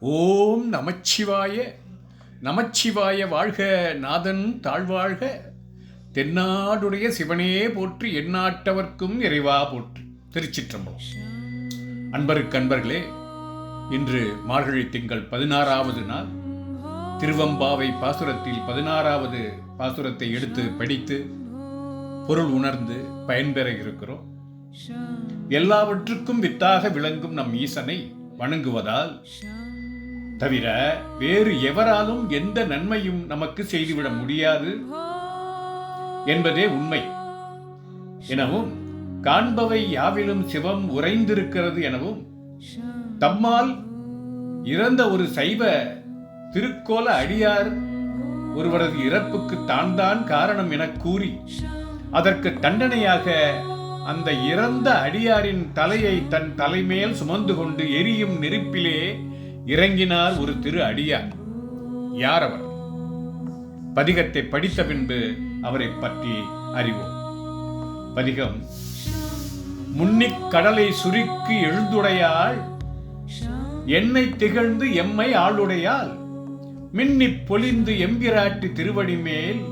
ஓம் நமச்சிவாய. நமச்சிவாய வாழ்க நாதன் தாழ்வாழ்க. தென்னாடுடைய சிவனே போற்றி எந்நாட்டவர்க்கும் இறைவா போற்றி. திருச்சிற்றம்பலம். அன்பருக்கு அன்பர்களே இன்று மார்கழி திங்கள் பதினாறாவது நாள். திருவம்பாவை பாசுரத்தில் பதினாறாவது பாசுரத்தை எடுத்து படித்து பொருள் உணர்ந்து பயன்பெற இருக்கிறோம். எல்லாவற்றுக்கும் வித்தாக விளங்கும் நம் ஈசனை வணங்குவதால் தவிர வேறு எவராலும் எந்த நன்மையும் நமக்கு செய்துவிட முடியாது என்பதே உண்மை. எனவும் காண்பவை யாவிலும் சிவம் உறைந்திருக்கிறது எனவும் தம்மால் இறந்த ஒரு சைவ திருக்கோல அடியார் ஒருவரது இறப்புக்கு தான் தான் காரணம் என கூறி அதற்கு தண்டனையாக அந்த இறந்த அடியாரின் தலையை தன் தலைமேல் சுமந்து கொண்டு எரியும் நெருப்பிலே இறங்கினார் ஒரு திரு அடியார் யார் அவர்? பதிகத்தை படித்த பின்பு அவரை பற்றி அறிவோம். பதிகம் முன்னிக் கடலை சுருக்கி எழுந்துடையாள் என்னை திகழ்ந்து எம்மை ஆளுடையாள் மின்னிப் பொலிந்து எம்பிராட்டி திருவடி மேல்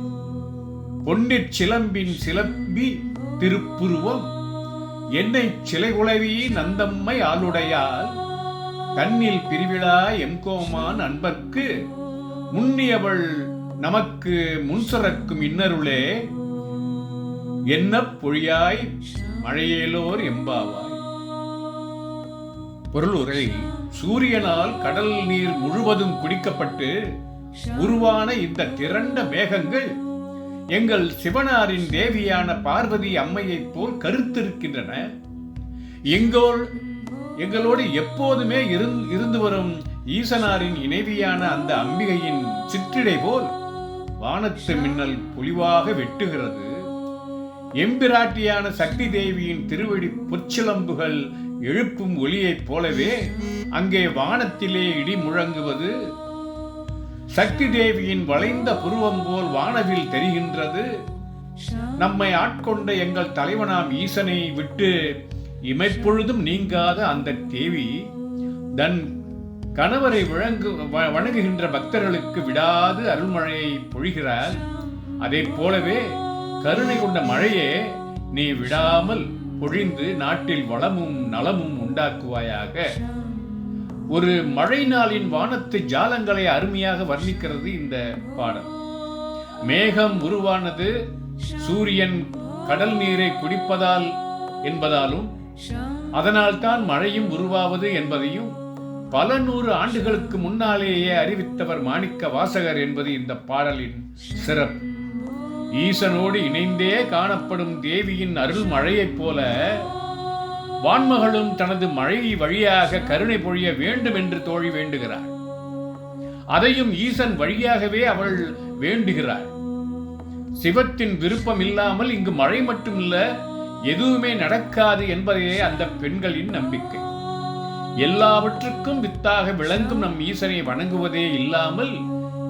பொன்னிற் சிலம்பின் சிலம்பி திருப்புருவம் என்னை சிலைகுளவி நந்தம்மை ஆளுடையால் தன்னில் பிரிவிழா எம்கோமான் அன்பர்க்கு முன்னியவள் நமக்கு முன்சுரக்கும் இன்னருளே என்ன பொழியாய் மழையேலோர் எம்பாவாய். பொருள் உரை சூரியனால் கடல் நீர் முழுவதும் குடிக்கப்பட்டு உருவான இந்த திரண்ட மேகங்கள் எங்கள் சிவனாரின் தேவியான பார்வதி அம்மையைப் போல் கருத்திருக்கின்றன. எங்கோள் எங்களோடு எப்போதுமே இருந்- இருந்து வரும் ஈசனாரின் இணைவியான அந்த அம்பிகையின் சிற்றிடை போல் வானத்து மின்னல் பொலிவாக வெட்டுகிறது. எம்பிராட்டியான சக்தி தேவியின் திருவடி பொச்சிலம்புகள் எழுப்பும் ஒளியைப் போலவே அங்கே வானத்திலே இடி முழங்குவது சக்தி தேவியின் வளைந்த புருவம் போல் வானவில் தெரிகின்றது. நம்மை ஆட்கொண்ட எங்கள் தலைவனாம் ஈசனை விட்டு இமைப்பொழுதும் நீங்காத அந்த தேவி தன் கணவரை வழங்கு வ- வணங்குகின்ற பக்தர்களுக்கு விடாது அருள்மழையை பொழிகிறார். அதைப் போலவே கருணை கொண்ட மழையே நீ விடாமல் பொழிந்து நாட்டில் வளமும் நலமும் உண்டாக்குவாயாக. ஒரு மழை நாளின் வானத்து ஜாலங்களை அருமையாக வர்ணிக்கிறது இந்த பாடல். மேகம் உருவானது சூரியன் கடல் நீரை குடிப்பதால் என்பதாலும் அதனால்தான் மழையும் உருவாவது என்பதையும் பல நூறு ஆண்டுகளுக்கு முன்னாலேயே அறிவித்தவர் மாணிக்க வாசகர் என்பது இந்த பாடலின் சிறப்பு. ஈசனோடு இணைந்தே காணப்படும் தேவியின் அருள் மழையைப் போல வான்மகளும் தனது மழை வழியாக கருணை பொழிய வேண்டும் என்று தோழி வேண்டுகிறார். அதையும் ஈசன் வழியாகவே அவள் வேண்டுகிறாள் சிவத்தின் விருப்பம் இல்லாமல் இங்கு மழை மட்டுமில்ல எதுவுமே நடக்காது என்பதே அந்த பெண்களின் நம்பிக்கை. எல்லாவற்றுக்கும் வித்தாக விளங்கும் நம் ஈசனை வணங்குவதே இல்லாமல்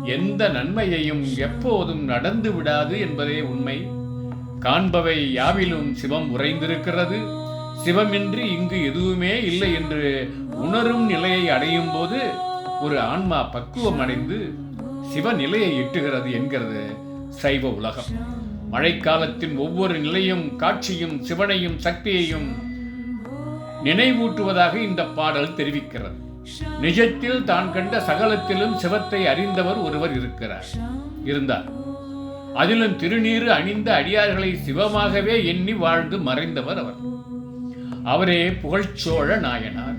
எந்த நன்மையையும் எப்போதும் நடந்து விடாது என்பதே உண்மை. காண்பவை யாவிலும் சிவம் உறைந்திருக்கிறது. சிவமின்றி இங்கு எதுவுமே இல்லை என்று உணரும் நிலையை அடையும் போது ஒரு ஆன்மா பக்குவம் அடைந்து சிவ நிலையை எட்டுகிறது என்கிறது சைவ உலகம். மழைக்காலத்தின் ஒவ்வொரு நிலையும் காட்சியும் சிவனையும் சக்தியையும் நினைவூட்டுவதாக இந்த பாடல் தெரிவிக்கிறது. நிஜத்தில் தான் கண்ட சகலத்திலும் சிவத்தை அறிந்தவர் ஒருவர் இருக்கிறார். இருந்தார். அதிலும் திருநீறு அணிந்த அடியார்களை சிவமாகவே எண்ணி வாழ்ந்து மறைந்தவர் அவர். அவரே புகழ்ச்சோழ நாயனார்.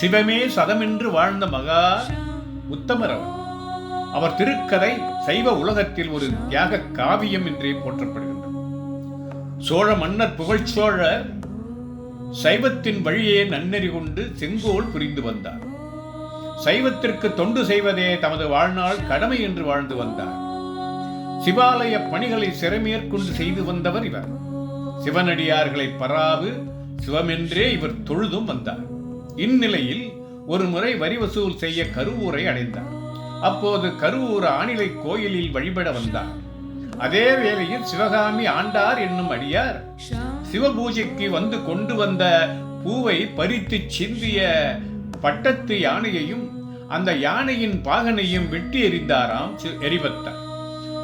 சிவமே சதமென்று வாழ்ந்த மகா உத்தமர் அவர். அவர் திருக்கதை சைவ உலகத்தில் ஒரு தியாக காவியம் என்றே போற்றப்படுகின்றது. சோழ மன்னர் புகழ்ச்சோழர் சைவத்தின் வழியே நன்னெறி கொண்டு செங்கோல் புரிந்து வந்தார். சைவத்திற்கு தொண்டு செய்வதே தமது வாழ்நாள் கடமை என்று வாழ்ந்து வந்தார். சிவாலய பணிகளை சிறமேற்கொண்டு செய்து வந்தவர் இவர். சிவனடியார்களை பராவு சிவமென்றே இவர் தொழுதும் வந்தார். இந்நிலையில் ஒரு முறை வரி வசூல் செய்ய கருவூரை அடைந்தார். அப்போது கருவூர் ஆணிலை கோயிலில் வழிபட வந்தார். அதே வேளையில் சிவகாமி ஆண்டார் என்னும் அடியார் சிவபூஜைக்கு வந்து கொண்டு வந்த பூவை பறித்து சிந்திய பட்டத்து யானையையும் அந்த யானையின் பாகனையும் வெட்டி எறிந்தாராம் சி-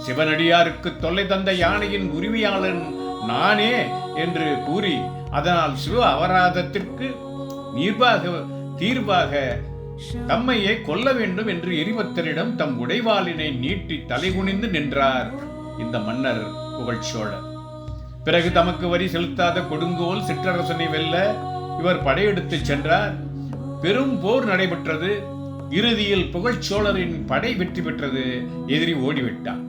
சிவனடியாருக்கு தொல்லை தந்த யானையின் உரிமையாளன் நானே என்று கூறி அதனால் சிவ அபராதத்திற்கு நீர்வாக தீர்வாக தம்மையே கொல்ல வேண்டும் என்று எரிபத்தரிடம் தம் உடைவாளினை நீட்டி தலைகுனிந்து நின்றார் இந்த மன்னர் புகழ்ச்சோழர். பிறகு தமக்கு வரி செலுத்தாத கொடுங்கோல் சிற்றரசனை வெல்ல இவர் படையெடுத்துச் சென்றார். பெரும் போர் நடைபெற்றது. இறுதியில் புகழ்ச்சோழரின் படை வெற்றி பெற்றது. எதிரி ஓடிவிட்டான்.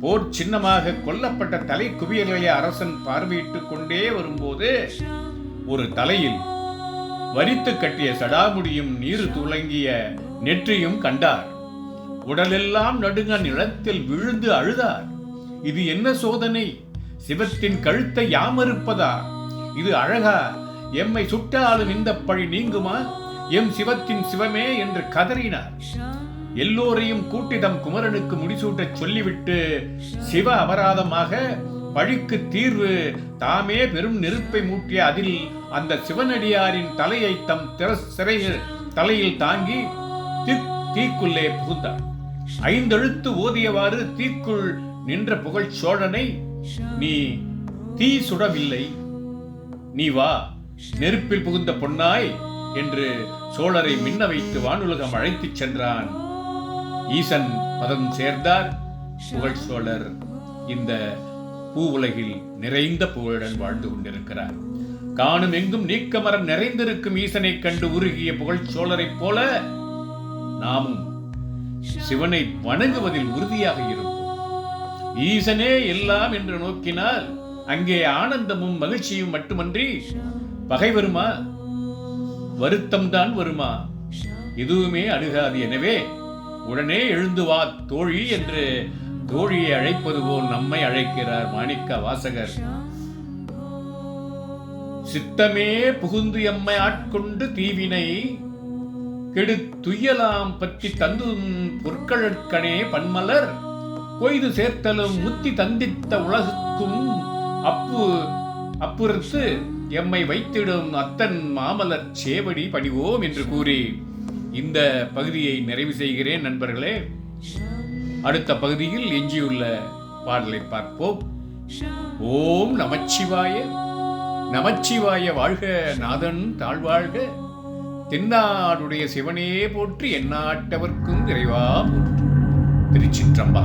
போர் சின்னமாக கொல்லப்பட்ட தலை குவியல்களை அரசன் பார்வையிட்டுக் கொண்டே வரும்போது ஒரு தலையில் வரித்து கட்டிய சடாமுடியும் நீர் துளங்கிய நெற்றியும் கண்டார். உடலெல்லாம் நடுங்க நிலத்தில் விழுந்து அழுதார். இது என்ன சோதனை? சிவத்தின் கழுத்தை யாமறுப்பதா இது அழகா? எம்மை சுட்டாலும் இந்த பழி நீங்குமா? எம் சிவத்தின் சிவமே என்று கதறினார். எல்லோரையும் கூட்டி தம் குமரனுக்கு முடிசூட்டச் சொல்லிவிட்டு சிவ அபராதமாக பழிக்கு தீர்வு தாமே பெரும் நெருப்பை மூட்டிய அதில் அந்த சிவனடியாரின் தலையை தம் சிறையில் தலையில் தாங்கி தீ- தீக்குள்ளே புகுந்தார். ஐந்தெழுத்து ஓதியவாறு தீக்குள் நின்ற புகழ் சோழனை நீ தீ சுடவில்லை நீ வா நெருப்பில் புகுந்த பொன்னாய் என்று சோழரை மின்ன வைத்து வானுலகம் அழைத்துச் சென்றான். ஈசன் பதம் சேர்ந்தார். புகழ் சோழர் இந்த பூ உலகில் நிறைந்த புகழுடன் வாழ்ந்து கொண்டிருக்கிறார். காணும் எங்கும் நீக்கமரம் நிறைந்திருக்கும் ஈசனை கண்டு உருகிய புகழ் சோழரைப் போல நாமும் சிவனை வணங்குவதில் உறுதியாக இருப்போம். ஈசனே எல்லாம் என்று நோக்கினால் அங்கே ஆனந்தமும் மகிழ்ச்சியும் மட்டுமன்றி பகை வருமா வருத்தம்தான் வருமா? எதுவுமே அணுகாது எனவே உடனே எழுந்து வா தோழி என்று தோழியை அழைப்பது போல் நம்மை அழைக்கிறார் மாணிக்க வாசகர். சித்தமே புகுந்து எம்மை ஆட்கொண்டு தீவினை கெடுத்துயலாம் துய்யலாம் பற்றி தந்து பொற்களற்கனே பன்மலர். கொய்து சேர்த்தலும் முத்தி தந்தித்த உலகுக்கும் அப்பு அப்புறத்து எம்மை வைத்திடும் அத்தன் மாமலர் சேவடி பணிவோம் என்று கூறி இந்த பகுதியை நிறைவு செய்கிறேன் நண்பர்களே. அடுத்த பகுதியில் எஞ்சியுள்ள பாடலை பார்ப்போம். ஓம் நமச்சிவாய நமச்சிவாய வாழ்க நாதன் தாழ்வாழ்க. தென்னாடுடைய சிவனே போற்றி எந்நாட்டவர்க்கும் இறைவா போற்று. திருச்சிற்றம்பா